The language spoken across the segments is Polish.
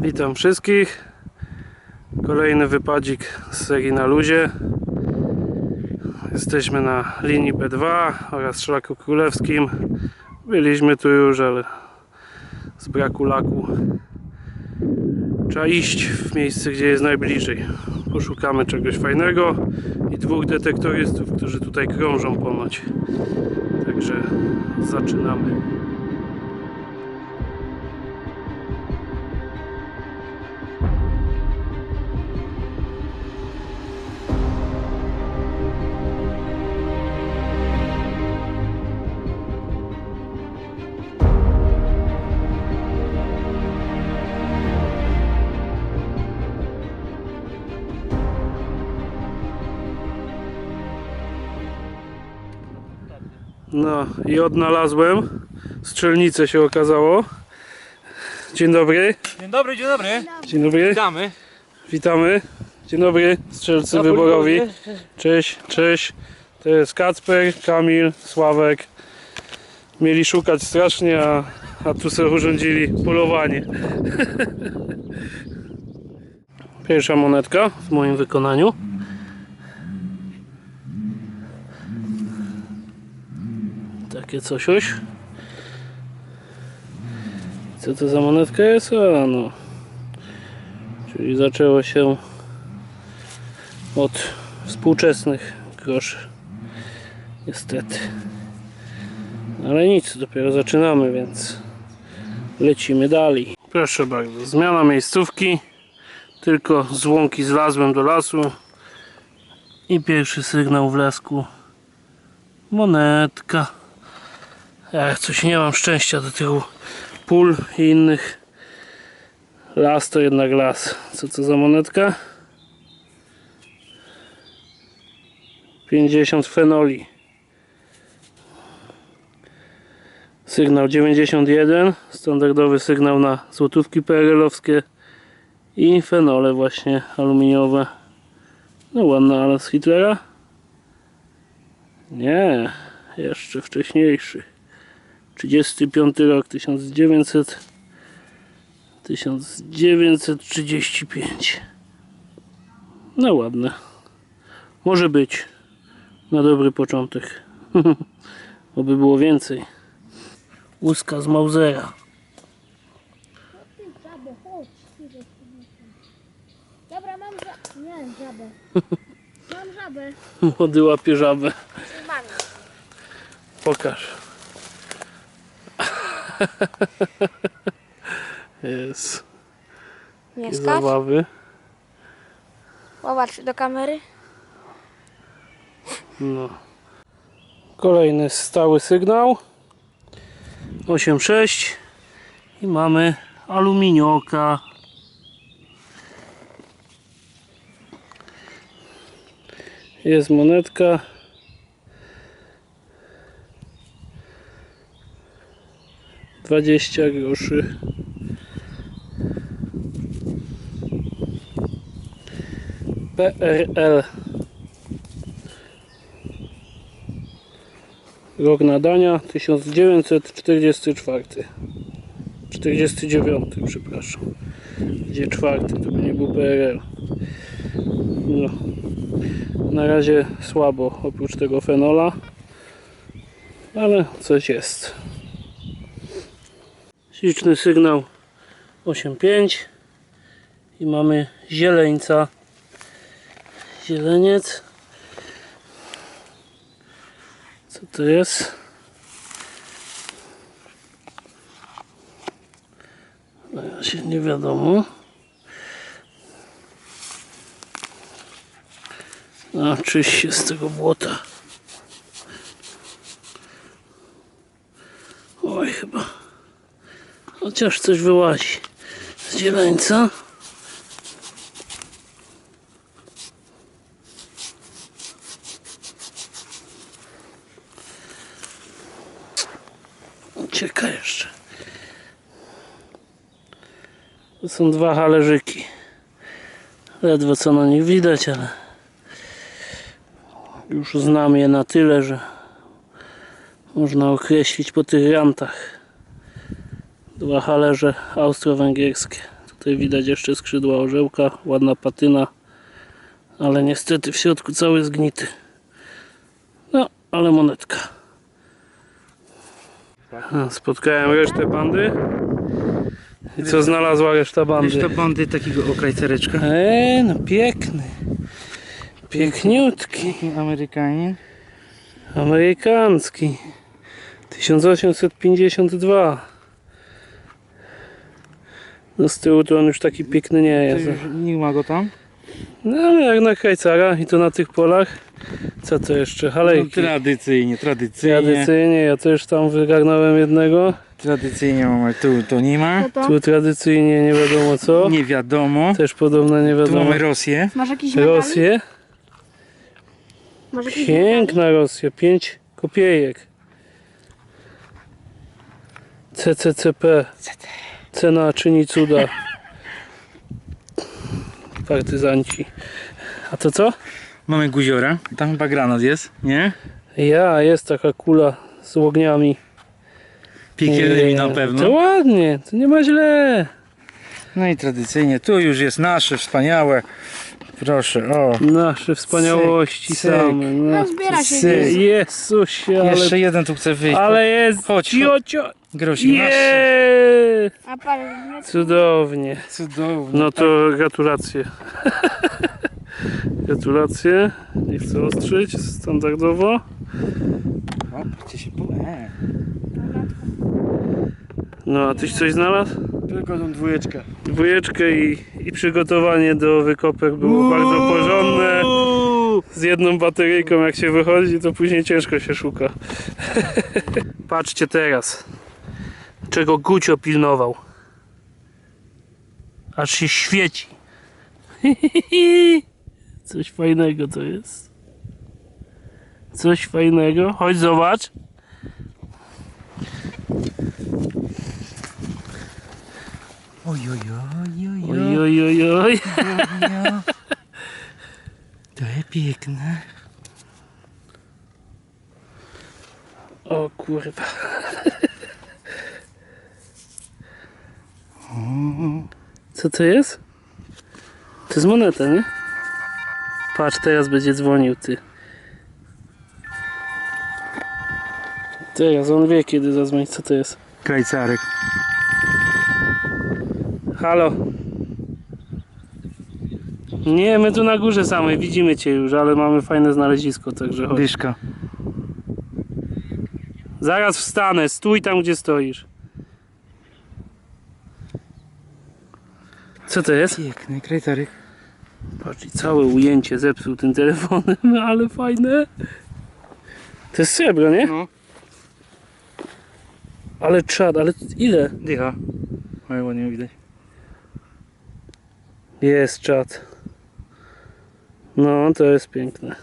Witam wszystkich. Kolejny wypadzik z serii na luzie. Jesteśmy na linii B2 oraz szlaku królewskim. Byliśmy tu już, ale z braku laku trzeba iść w miejsce, gdzie jest najbliżej. Poszukamy czegoś fajnego i dwóch detektorystów, którzy tutaj krążą ponoć. Także zaczynamy. No i odnalazłem. Strzelnicę się okazało. Dzień dobry. Dzień dobry, dzień dobry. Dzień dobry. Witamy. Witamy. Dzień dobry. Strzelcy wyborowi. Cześć, cześć. To jest Kacper, Kamil, Sławek. Mieli szukać strasznie, a, a tu sobie urządzili polowanie. Pierwsza monetka w moim wykonaniu. Takie. Co to za monetka jest? A no. Czyli zaczęło się od współczesnych groszy. Niestety. Ale nic, dopiero zaczynamy, więc lecimy dalej. Proszę bardzo, zmiana miejscówki. Tylko z łąki zlazłem do lasu. I pierwszy sygnał w lasku. Monetka. Coś nie mam szczęścia do tych pól i innych. Las to jednak las. Co to za monetka? 50 fenoli. Sygnał 91, standardowy sygnał na złotówki PRL-owskie i fenole właśnie aluminiowe. No ładna, ale z Hitlera? Nie, jeszcze wcześniejszy. 35 rok 1900 1935 No ładne. Może być na dobry początek. Oby było więcej. Łuska z Mausera. Dobra, mam żabę. Nie, żabę. Mam żabę. Młody łapie żabę. Pokaż. Jest. Nie skacz. zabawy. Popatrz do kamery. No. Kolejny stały sygnał. 8.6 i mamy aluminioka. Jest monetka. Dwadzieścia groszy. PRL Rok nadania 1944 49 przepraszam. Gdzie czwarty to by nie był PRL no. Na razie słabo oprócz tego fenola Ale coś jest Śliczny sygnał 8.5 I mamy zieleńca Zieleniec co to jest? Na razie nie wiadomo. A czyś się z tego błota. Oj, chyba. Chociaż coś wyłazi z zieleńca. Ucieka jeszcze. To są dwa halerzyki. Ledwo co na nich widać, ale już znam je na tyle, że można określić po tych rantach. Dwa halerze austro-węgierskie. Tutaj widać jeszcze skrzydła orzełka, ładna patyna, ale niestety w środku cały zgnity. No, ale monetka. Spotkałem resztę bandy. I co znalazła reszta bandy? Reszta bandy takiego okrajcereczka. Eee, no piękny. Piękniutki. Amerykanin. Amerykański. 1852. No z tyłu to on już taki piękny nie jest. już nie ma go tam. No ale jak na Krajcara i to na tych polach. Co to jeszcze? No, Halejki. tradycyjnie, tradycyjnie. Tradycyjnie, ja też tam wygarnąłem jednego. Tradycyjnie mamy tu, to nie ma. To? Tu tradycyjnie nie wiadomo co. Nie wiadomo. Też podobno nie Tu wiadomo. mamy Rosję. Masz jakiś medalik? Rosję. Masz jakiś? Piękna Rosja, 5 kopiejek. CCCP. Cena czyni cuda. Partyzanci. A to co? Mamy guziora. Tam chyba granat jest, nie? Ja, jest taka kula z ogniami. Piekielnymi na To pewno. ładnie, to nie ma źle. No i tradycyjnie, tu już jest nasze wspaniałe. Proszę, o. Nasze wspaniałości cyk. same. No. No zbiera się. Jezusie, ale, Jeszcze jeden tu chce wyjść. ale jest. Chodź, cio. Grosik! A pan, Cudownie. Cudownie. No to gratulacje. gratulacje. Nie chcę ostrzyć standardowo. O, chcie się. E. No a tyś coś znalazł? Tylko tą dwójeczkę. Dwójeczkę i, i przygotowanie do wykopek było bardzo porządne. Z jedną bateryjką jak się wychodzi, to później ciężko się szuka. Patrzcie teraz. Czego Gucio pilnował. Aż się świeci. Coś fajnego to jest. Coś fajnego. Chodź zobacz. Oj, oj, oj, oj, Oj, oj, oj, oj. To jest piękne. O kurwa. Co to jest? To jest moneta, nie? Patrz, teraz będzie dzwonił ty. Teraz on wie kiedy zadzwonić, co to jest. Krajcarek. Halo. Nie, my tu na górze samej, widzimy cię już, ale mamy fajne znalezisko, także chodź. Dyszka. Zaraz wstanę, stój tam gdzie stoisz. Co to jest? Piękny krajcarek. Patrz, całe ujęcie zepsuł tym telefonem, ale fajne. To jest srebro, nie? No. Ale czad, ale ile? Dycha. Oj, ładnie widać. Jest czad. No, to jest piękne.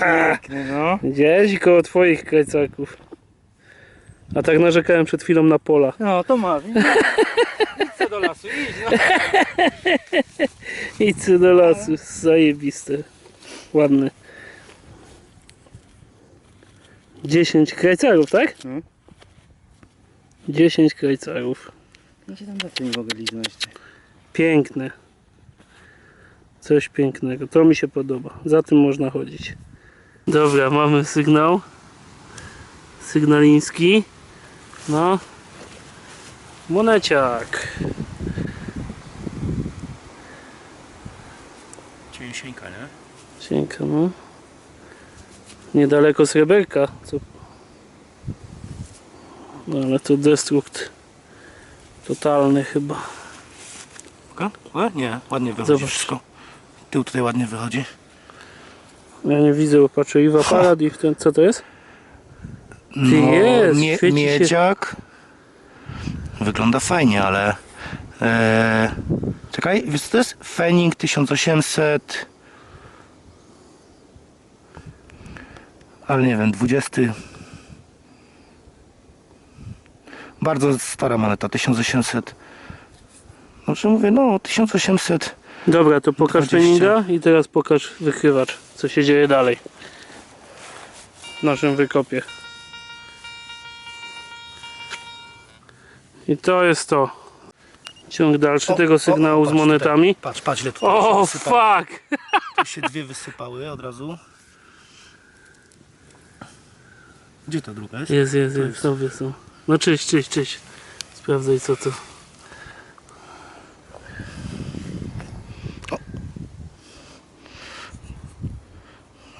Piękny, no. Gdzieś koło twoich krajcaków. A tak narzekałem przed chwilą na pola. No, to ma. Idź do lasu, idź. No. Idź do lasu, zajebiste. Ładny. 10 krajcarów, tak? No. 10 krajcarów. Ja się tam do nie mogę liznąć. Piękne. Coś pięknego. To mi się podoba. Za tym można chodzić. Dobra, mamy sygnał. Sygnaliński. No. Moneciak. Cięsieńka, nie? Cienka, no. Niedaleko sreberka. Co... No ale to destrukt. Totalny chyba. O, nie, ładnie wychodzi Zobacz. wszystko. Tył tutaj ładnie wychodzi. Ja nie widzę, patrzę i w aparat i ten... Co to jest? Ty jest, mie- świeci się. miedziak. Wygląda fajnie, ale. E, czekaj, wiesz co to jest? Fening 1800. Ale nie wiem, 20. Bardzo stara moneta, 1800. Znaczy mówię, no 1800. Dobra, to pokaż 20. treninga i teraz pokaż wykrywacz, co się dzieje dalej w naszym wykopie. I to jest to. Ciąg dalszy O, tego o, sygnału o, z patrz monetami. Tutaj. Patrz, patrz ile tutaj O, wysypało. fuck! Tu się dwie wysypały od razu. Gdzie ta druga jest? Jest, jest, jest, sobie są. No cześć, cześć, cześć. Sprawdzaj co to.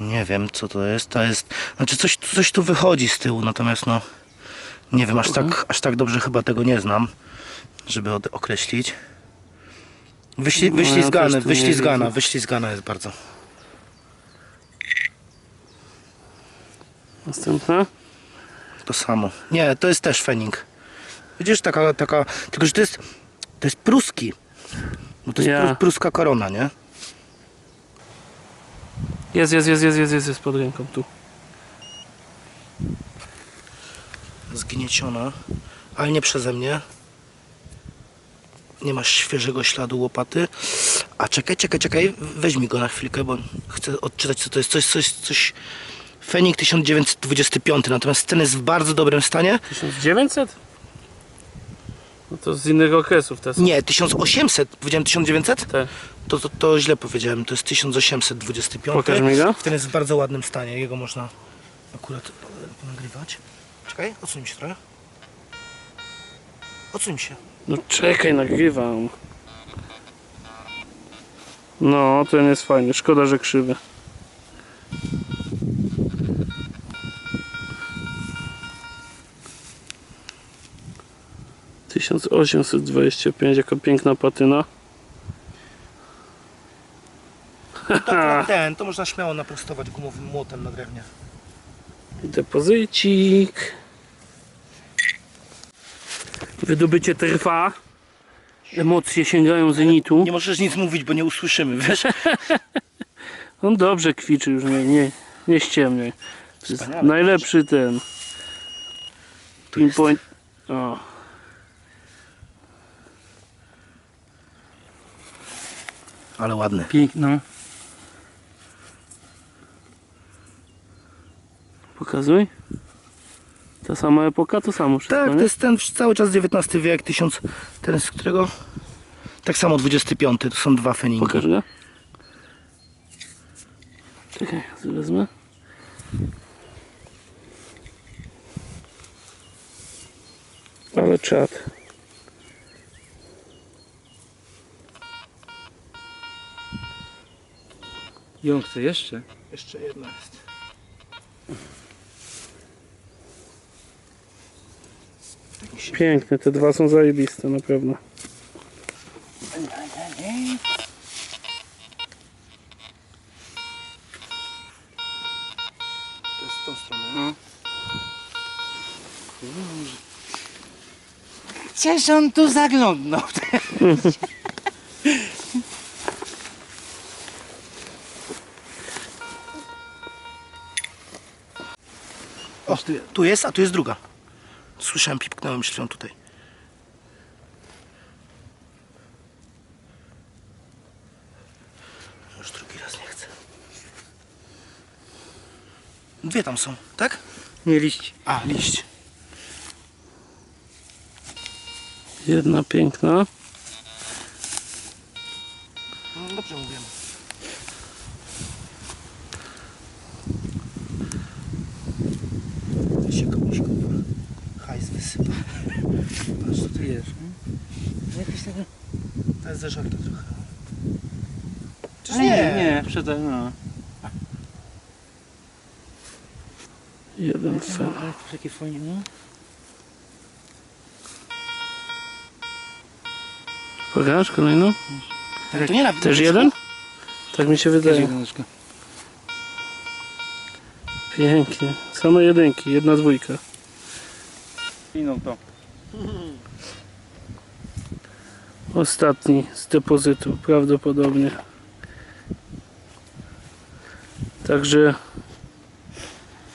Nie wiem co to jest. To jest. Znaczy coś, coś tu wychodzi z tyłu, natomiast no. Nie wiem, aż tak, aż tak dobrze chyba tego nie znam, żeby od, określić. Wyśli, No, ja wyślizgane, też tu nie wyślizgana, wyślizgana jest bardzo. Następna. To samo. Nie, to jest też fening. Widzisz, taka, taka, tylko że to jest, to jest pruski. No to jest Ja. prus- pruska korona, nie? Jest, jest, jest, jest, jest, jest, jest pod ręką tu. Zgnieciona, ale nie przeze mnie. Nie masz świeżego śladu łopaty. A czekaj, czekaj, czekaj, weź mi go na chwilkę, bo chcę odczytać co to jest. Coś, coś, coś. Fenik 1925, natomiast ten jest w bardzo dobrym stanie. 1900? No to z innych okresów te są. Nie, 1800, powiedziałem 1900? Te. To, to, to źle powiedziałem, to jest 1825. Pokaż mi go. Ten jest w bardzo ładnym stanie, jego można akurat nagrywać. Czekaj, odsuń się trochę. Odsuń się. No czekaj, nagrywam. No, ten jest fajny. Szkoda, że krzywy. Tysiąc osiemset dwadzieścia pięć jako piękna patyna. Tak, ten, to można śmiało naprostować gumowym młotem na drewnie. Depozycik. Wydobycie trwa. Emocje sięgają zenitu. Nie możesz nic mówić, bo nie usłyszymy, wiesz? On dobrze kwiczy już, nie, nie, nie jest Wspaniale. najlepszy ten. Pinpoint. O. Ale ładny. Piękno. Pokazuj. Ta sama epoka, to samo wszystko, Tak, nie? to jest ten cały czas XIX wiek, 1000, ten z którego? Tak samo 25, to są dwa feningi. Pokaż go. Czekaj, wezmę. Ale czad. Ją chce jeszcze? Jeszcze jedna jest. Piękne, te dwa są zajebiste, na pewno. To jest on tu zaglądnął. O, tu jest, a tu jest druga. Słyszałem, pipknąłem ślą tutaj. Już drugi raz nie chcę. Dwie tam są, tak? Nie liść. A, liść. Jedna piękna. No, dobrze mówiłem. Się komuś kurwa hajs wysypa. Patrz, co tu jest. Jakieś takie... To jest zeżarte trochę. Czyż nie, nie, przedaj, no. Jeden fel. Ale to takie fajnie, no. Pokaż kolejną. To nie na Też jeden? Tak mi się wydaje. jedyneczka. Pięknie. Same jedynki, jedna dwójka. Iną to. Ostatni z depozytu, prawdopodobnie. Także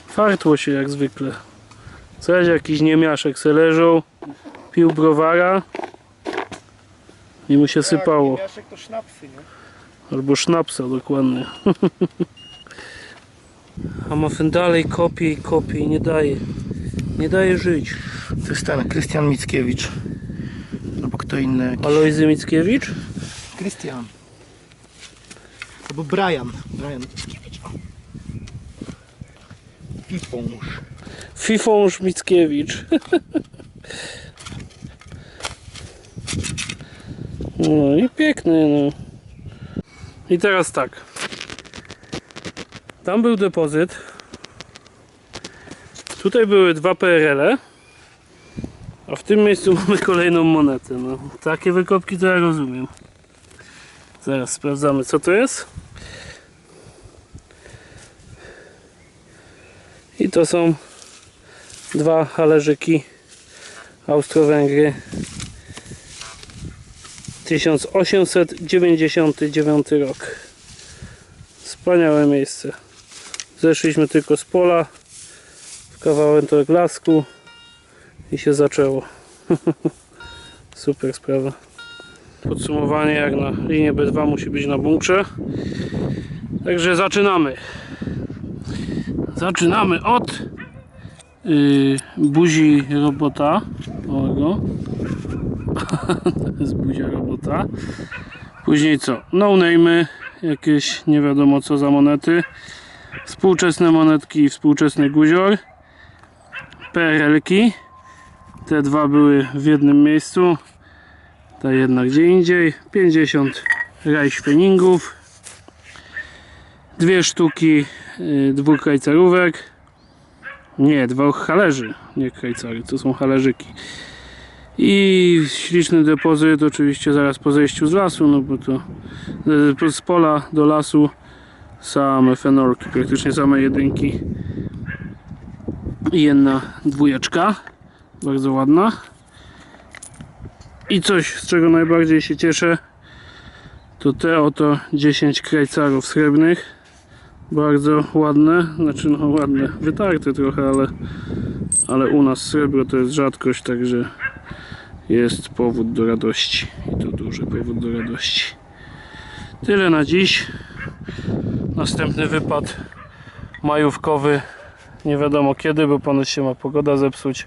fartło się jak zwykle. Coś jakiś niemiaszek se leżał, pił browara i mu się sypało. Jaszek to sznapsy, nie? Albo sznapsa dokładnie. A Muffin dalej kopie i kopie i nie daje. Nie daje żyć. To jest ten, Krystian Mickiewicz. To inny jakiś... Alojzy Mickiewicz? Christian. Albo Brian. Brian Mickiewicz. o. Pipąż. Fifąż Mickiewicz. No i piękny, no. I teraz tak. Tam był depozyt. Tutaj były dwa PRL-e. A w tym miejscu mamy kolejną monetę. No, takie wykopki to ja rozumiem. Zaraz sprawdzamy co to jest. I to są dwa halerzyki Austro-Węgry 1899 rok wspaniałe miejsce zeszliśmy tylko z pola w kawałek lasku i się zaczęło super sprawa podsumowanie jak na linię B2 musi być na bunkrze także zaczynamy zaczynamy od yy, buzi robota. Małego. to jest buzia robota. Później co? No name'y, jakieś nie wiadomo co za monety. Współczesne monetki i współczesny guzior. PRL-ki. Te dwa były w jednym miejscu. Ta jedna gdzie indziej. 50 rajśpieningów. Dwie sztuki yy, dwóch krajcarówek. Nie, dwóch halerzy, nie krajcary, to są halerzyki. I śliczny depozyt, oczywiście zaraz po zejściu z lasu, no bo to e, z pola do lasu same fenorki, praktycznie same jedynki. I jedna dwójeczka, bardzo ładna. I coś, z czego najbardziej się cieszę, to te oto 10 krajcarów srebrnych bardzo ładne, znaczy no ładne, wytarte trochę, ale, ale u nas srebro to jest rzadkość, także jest powód do radości i to duży powód do radości. Tyle na dziś. Następny wypad majówkowy, nie wiadomo kiedy, bo ponoć się ma pogoda zepsuć.